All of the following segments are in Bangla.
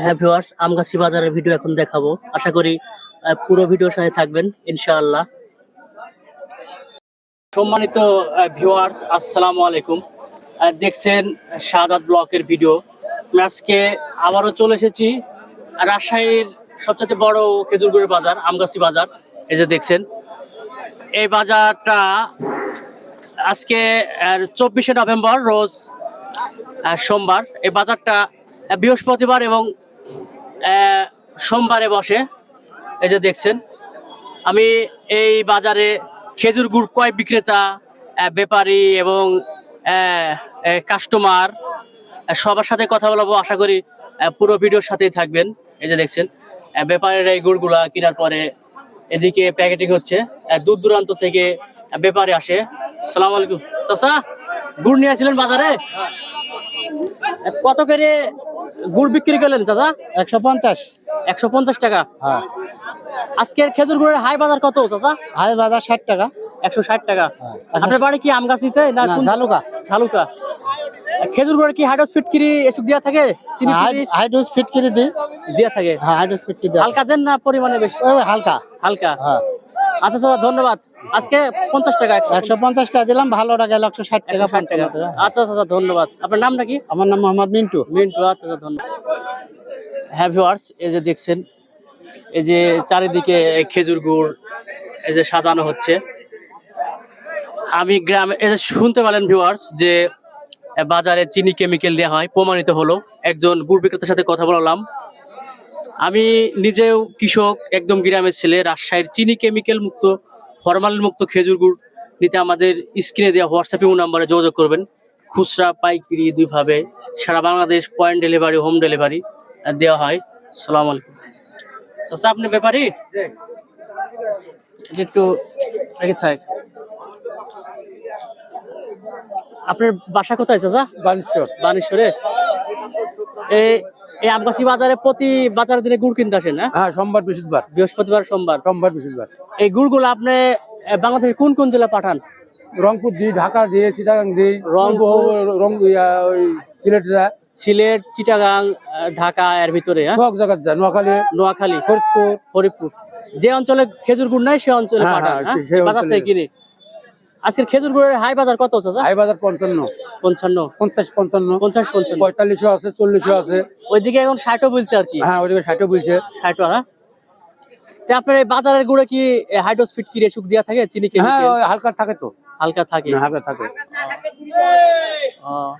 হ্যাঁ ভিউয়ার্স আমগাছি বাজারের ভিডিও এখন দেখাবো। আশা করি পুরো ভিডিওর সাথে থাকবেন, ইনশাআল্লাহ। সম্মানিত ভিউয়ার্স, আসসালামু আলাইকুম। দেখছেন শাহাদাত ব্লকের ভিডিও। আজকে আবারও চলে এসেছি রাজশাহীর সবচেয়ে বড় খেজুরগুড়ের বাজার, আমগাছি বাজার। এই যে দেখছেন, এই বাজারটা আজকে চব্বিশে নভেম্বর, রোজ সোমবার। এই বাজারটা বৃহস্পতিবার এবং সোমবারে বসে। এই যে দেখছেন, আমি এই বাজারে খেজুর গুড় কয় বিক্রেতা ব্যাপারী এবং কাস্টমার সবার সাথে কথা বলব। আশা করি পুরো ভিডিওর সাথেই থাকবেন। এই যে দেখছেন ব্যাপারীরা এই গুড়গুলা কেনার পরে এদিকে প্যাকেটিং হচ্ছে। দূর দূরান্ত থেকে ব্যাপারী আসে। সালাম আলাইকুম। চাচা, গুড় নিয়েছিলেন বাজারে? কত করে গুড় বিক্রি করলেন চাচা? একশো পঞ্চাশ। একশো পঞ্চাশ টাকা। হ্যাঁ। আজকের খেজুর গুড়ের হাই বাজার কত চাচা? হাই বাজার ষাট টাকা। একশো ষাট টাকা। হ্যাঁ, আপনার বাড়ি কি আমগাছিতে না না, ঝালুকা। ঝালুকা। খেজুর গুড়ের কি হাইড্রোস ফিটকিরি এসব দেওয়া থাকে? চিনি ফিটকিরি? হাইড্রোস ফিটকিরি দিই। দেওয়া থাকে? হ্যাঁ হাইড্রোস ফিটকিরি হালকা দেন না পরিমাণে বেশি? হালকা। হালকা। হ্যাঁ। আচ্ছা চাচা ধন্যবাদ। আজকে পঞ্চাশ টাকা একশো। পঞ্চাশ টাকা দিলাম ভালো টাকা একশো ষাট টাকা 160 টাকা। আচ্ছা আচ্ছা ধন্যবাদ। আপনার নামটা কি আমার নাম মোহাম্মদ মিন্টু। মিন্টু আচ্ছা আচ্ছা ধন্যবাদ। হ্যাঁ ভিউয়ার্স এই যে দেখছেন এই যে চারিদিকে খেজুর গুড় এই যে সাজানো হচ্ছে। আমি গ্রামে এই যে শুনতে পেলেন ভিউয়ার্স যে বাজারে চিনি কেমিক্যাল দেওয়া হয় প্রমাণিত হলো। একজন গুড় বিক্রেতার সাথে কথা বললাম। আমি নিজেও কৃষক একদম গ্রামের ছেলে রাজশাহীর চিনি কেমিক্যাল মুক্ত ফরমাল মুক্ত খেজুর গুড় নিতে আমাদের স্ক্রিনে দেওয়া হোয়াটসঅ্যাপ ইউ নাম্বারে যোগাযোগ করবেন। খুচরা পাইকারি দুইভাবে সারা Bangladesh point delivery home delivery দেওয়া হয়। সালাম আলাইকুম। চাচা আপনি ব্যাপারী? একটু রেখে থাক। আপনার বাসা কোথায় চাচা? বানেশ্বর। বানেশ্বরে? এই এই আমগাছি বাজারে প্রতি দিনে গুড় কিনতে আসেন না হ্যাঁ সোমবার বৃহস্পতিবার। বৃহস্পতিবার সোমবার। সোমবার বৃহস্পতিবার। এই গুড়গুলো আপনি কোন কোন জেলা পাঠান? রংপুর দিই ঢাকা দিয়ে চিটাগাং দিই। রংপুর। রং ওই সিলেট যায়। সিলেট চিটাগাং ঢাকা এর ভিতরে হ্যাঁ? সব জায়গায় যায় নোয়াখালী নোয়াখালী। ফরিদপুর। ফরিদপুর। যে অঞ্চলে খেজুর গুড় নাই সে অঞ্চলে হ্যাঁ, পাঠান হ্যাঁ, হ্যাঁ? বাজার অঞ্চলে। থেকে কিনে। আজকের খেজুর গুড়ের হাই বাজার কত চাচা? হাই বাজার পঞ্চান্ন। পঞ্চান্ন। পঞ্চাশ পঞ্চান্ন। পঞ্চাশ পঞ্চান্ন। পঁয়তাল্লিশও আছে চল্লিশও আছে। ওইদিকে এখন ষাটও বলছে আর কি। হ্যাঁ ওইদিকে ষাটও বলছে। ষাট হ্যাঁ আপনার এই বাজারের গুড়ে কি হাইড্রোসফিট কি রেসুক দেওয়া থাকে চিনি হ্যাঁ হালকা থাকে তো। হালকা থাকে। হালকা থাকে।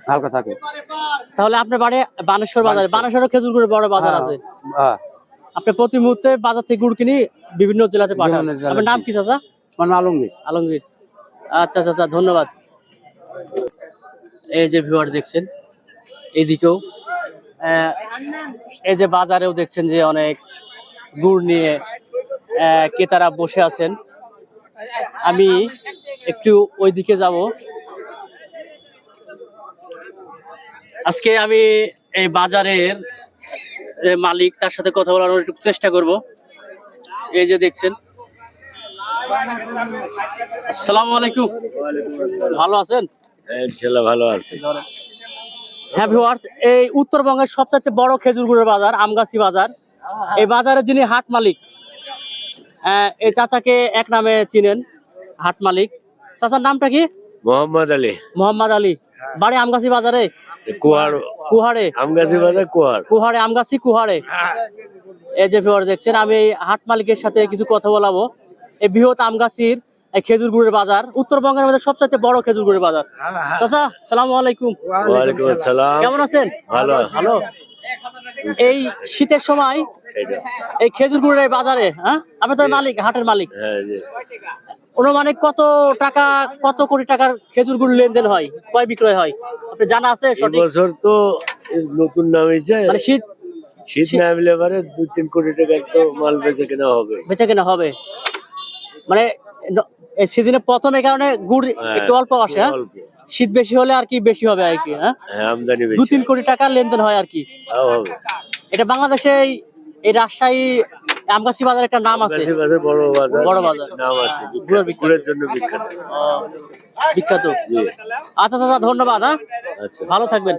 হালকা থাকে। তাহলে আপনার বাড়ি বানেশ্বর বাজারে বানেশ্বরের খেজুর গুড়ের বড় বাজার আছে। হ্যাঁ। আপনি প্রতি মুহূর্তে বাজার থেকে গুড় কিনি বিভিন্ন জেলাতে পাঠান। আপনার নাম কি চাচা? মানে আলমগীর। আলমগীর। আচ্ছা আচ্ছা আচ্ছা ধন্যবাদ। এই যে ভিউয়ার দেখছেন, এইদিকেও এই যে বাজারেও দেখছেন যে অনেক গুড় নিয়ে ক্রেতারা বসে আছেন। আমি একটু ওইদিকে যাব। আজকে আমি এই বাজারের মালিক, তার সাথে কথা বলার একটু চেষ্টা করব। এই যে দেখছেন আসসালামু আলাইকুম। ভালো আছেন? ছেলে ভালো আছে। হ্যাঁ ভিউয়ার্স এই উত্তরবঙ্গের সবচাইতে বড় খেজুর গুড়ের বাজার আমগাছি বাজার। এই বাজারের যিনি হাট মালিক এই চাচাকে এক নামে চিনেন হাট মালিক। চাচার নামটা কি? মোহাম্মদ আলী। মোহাম্মদ আলী। বাড়ি আমগাছি বাজারে? কুহাড়ে আমগাছি বাজার কুয়ার। কুহাড়ে আমগাছি কুহাড়ে এই যে ভিউয়ার দেখছেন আমি হাট মালিকের সাথে কিছু কথা বলাবো। এই বৃহৎ আমগাছির এই খেজুর গুড়ের বাজার। উত্তরবঙ্গের মধ্যে সবচাইতে বড় খেজুর গুড়ের বাজার। চাচা সালাম আলাইকুম। কেমন আছেন? ভালো ভালো? এই শীতের সময় এই খেজুর গুড়ের বাজারে হ্যাঁ? আপনি তো মালিক হাটের মালিক। হ্যাঁ অনুমানিক কত টাকা কত কোটি টাকার খেজুর গুড় লেনদেন হয়? কয় বিক্রয় হয়? আপনি জানা আছে সঠিক? বছর তো নতুন নামিয়েছে মানে শীত শীত নামলে এবারে দু তিন কোটি টাকার তো মাল বেচে কেনা হবে। বেচে কেনা হবে। মানে এই সিজনে প্রথম কারণে গুড় হ্যাঁ, একটু অল্প আসে হ্যাঁ? শীত বেশি হলে আর কি বেশি হবে আর কি হ্যাঁ হ্যাঁ? দু তিন কোটি টাকার লেনদেন হয় আর কি। এটা বাংলাদেশে এই- রাজশাহী আমগাছি বাজার একটা নাম আছে। বাজার বড় বাজার। বড় বাজার। নাম আছে গুড়ের বিখ্যাত। বিখ্যাত। জন্য বিখ্যাত। বিখ্যাত। আচ্ছা আচ্ছা ধন্যবাদ হ্যাঁ? আচ্ছা। ভালো থাকবেন।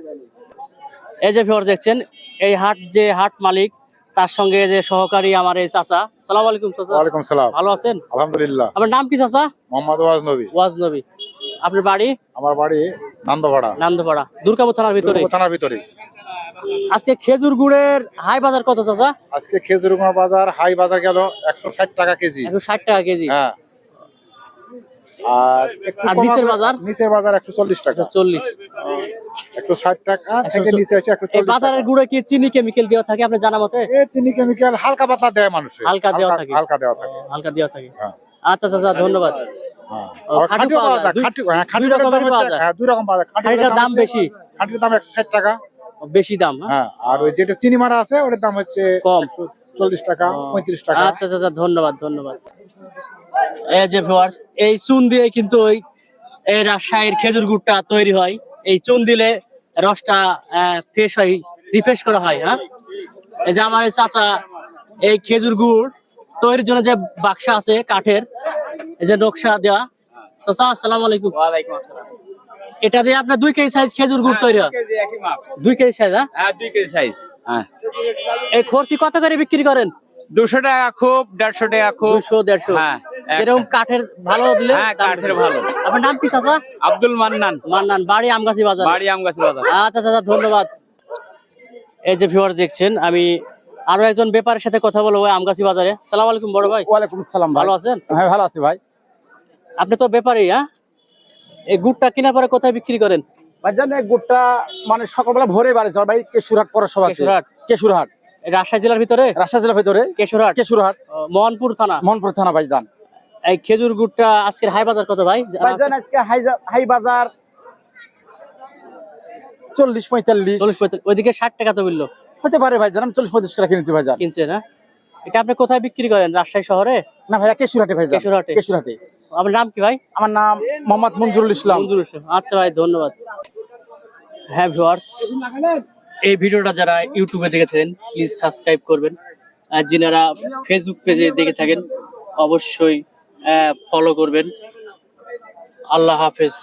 এই যে ভিউয়ার দেখছেন এই হাট যে হাট মালিক তার সঙ্গে যে সহকারী আমার এই চাচা। সালাম আলাইকুম চাচা। ওয়ালাইকুম সালাম। ভালো আছেন? আলহামদুলিল্লাহ। আপনার নাম কি চাচা? মোহাম্মদ ওয়াজ নবী ওয়াজ নবী আপনার বাড়ি? আমার বাড়ি নান্দপাড়া। নান্দপাড়া। দুর্গাপুর থানার ভিতরে থানার ভিতরে আজকে খেজুর গুড়ের হাই বাজার কত চাচা? আজকে খেজুর গুড়ের বাজার হাই বাজার গেল একশো ষাট টাকা কেজি। একশো ষাট টাকা কেজি। হ্যাঁ। আর আর নিচের বাজার? নিচের বাজার একশো চল্লিশ টাকা। চল্লিশ। একশো ষাট টাকা থেকে নিচে আছে একশো চল্লিশ বাজারের গুড়ে কি চিনি কেমিক্যাল দেওয়া থাকে আপনার জানা মতে? চিনি কেমিক্যাল হালকা পাতলা দেয় মানুষ। হালকা দেওয়া থাকে। হালকা দেওয়া থাকে। হালকা দেওয়া থাকে। হ্যাঁ। আচ্ছা চাচা ধন্যবাদ। হ্যাঁ। খাঁটি পাওয়া পাওয়া যায়। যায় খাঁটি হ্যাঁ খাঁটি দুই। হ্যাঁ দুই রকম পাওয়া যায়। খাঁটিটার দাম বেশি। খাঁটির দাম একশো ষাট টাকা। বেশি দাম? হ্যাঁ। আর ওই যেটা চিনি মারা আছে ওটার দাম হচ্ছে কম। চল্লিশ টাকা পঁয়ত্রিশ টাকা। আচ্ছা আচ্ছা ধন্যবাদ ধন্যবাদ। এই যে ভিউয়ার্স এই চুন দিয়ে কিন্তু ওই এই রাজশাহীর খেজুর গুড়টা তৈরি হয়। এই চুন দিলে রসটা ফ্রেশ হয় রিফ্রেশ করা হয় হ্যাঁ? এই যে আমার এই চাচা এই খেজুর গুড় তৈরির জন্য যে বাক্সা আছে কাঠের এই যে নকশা দেওয়া চাচা আসসালামু আলাইকুম। এটা দিয়ে আপনার দুই কেজি সাইজ খেজুর গুড় তৈরি। হয় দুই কেজি সাইজ হ্যাঁ? হ্যাঁ দুই কেজি সাইজ হ্যাঁ। এই খরচি কত করে বিক্রি করেন? দুশো টাকা খুব দেড়শো টাকা খুব। দুশো দেড়শো। হ্যাঁ, এরকম কাঠের ভালো দিলে হ্যাঁ, কাঠের ভালো। আপনার নাম কি চাচা? আব্দুল মান্নান। মান্নান বাড়ি আমগাছি বাজার। বাড়ি আমগাছি বাজার। আচ্ছা চাচা ধন্যবাদ। এই যে ভিউয়ার দেখছেন আমি আরও একজন ব্যাপারের সাথে কথা বলব আমগাছি বাজারে। সালাম আলাইকুম বড় ভাই। ওয়ালাইকুম আসসালাম ভাই। ভালো আছেন? হ্যাঁ ভালো আছি ভাই। আপনি তো ব্যাপারই হ্যাঁ? এই গুড়টা কেনার পরে কোথায় বিক্রি করেন? ভাইজান এই গুড়টা মানে সকালবেলা ভোরে বাড়ি যাওয়ার ভাই কেশুরহাট পৌরসভা কেশুরহাট? কেশুরহাট। রাজশাহী জেলার ভিতরে? রাজশাহী জেলার ভিতরে। কেশরহাট। কেশুরহাট। মোহনপুর থানা? মনপুর থানা ভাইজান। এই খেজুর গুড়টা আজকের হাই বাজার কত ভাই? ভাইজান আজকে হাই হাই বাজার চল্লিশ পঁয়তাল্লিশ। চল্লিশ পঁয়তাল্লিশ ওইদিকে ষাট টাকা তো বলল। হতে পারে ভাইজান আমি চল্লিশ পঁয়ত্রিশ টাকা কিনেছি ভাইজান। কিনছেন হ্যাঁ এটা আপনি কোথায় বিক্রি করেন? রাজশাহী শহরে? না ভাইয়া কেশুরহাটে ভাইজান। কেশুরহাটে? কেশুরহাটে। আপনার নাম কি ভাই? আমার নাম মোহাম্মদ মঞ্জুরুল ইসলাম। মঞ্জুর হোসেন। আচ্ছা ভাই ধন্যবাদ। হ্যাঁ ভিউয়ার্স এই ভিডিওটা যারা ইউটিউবে দেখেছেন প্লিজ সাবস্ক্রাইব করবেন। আর যিনারা ফেসবুক পেজে দেখে থাকেন অবশ্যই ফলো করবেন। আল্লাহ হাফেজ।